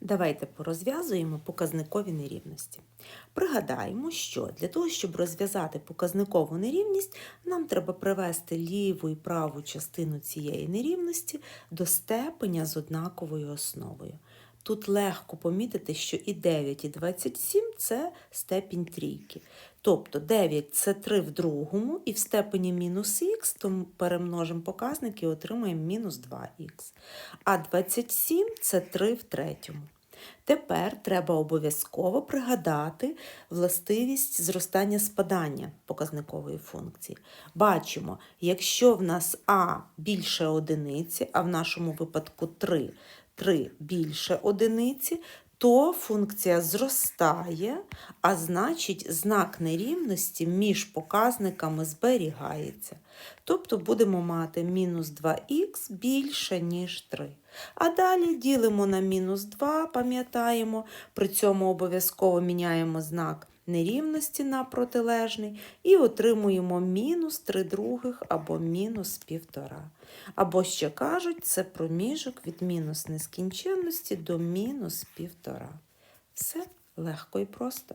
Давайте порозв'язуємо показникові нерівності. Пригадаємо, що для того, щоб розв'язати показникову нерівність, нам треба привести ліву і праву частину цієї нерівності до степеня з однаковою основою. Тут легко помітити, що і 9, і 27 це степінь трійки. Тобто 9 це 3 в другому, і в степені мінус х, тому перемножимо показники і отримаємо мінус 2х. А 27 це 3 в третьому. Тепер треба обов'язково пригадати властивість зростання спадання показникової функції. Бачимо, якщо в нас а більше одиниці, а в нашому випадку 3, 3 більше одиниці, то функція зростає, а значить знак нерівності між показниками зберігається. Тобто будемо мати мінус 2х більше, ніж 3. А далі ділимо на мінус 2, пам'ятаємо, при цьому обов'язково міняємо знак нерівності на протилежний і отримуємо мінус 3 других або мінус 1,5. Або ще кажуть, це проміжок від мінус нескінченності до мінус 1,5. Все легко і просто.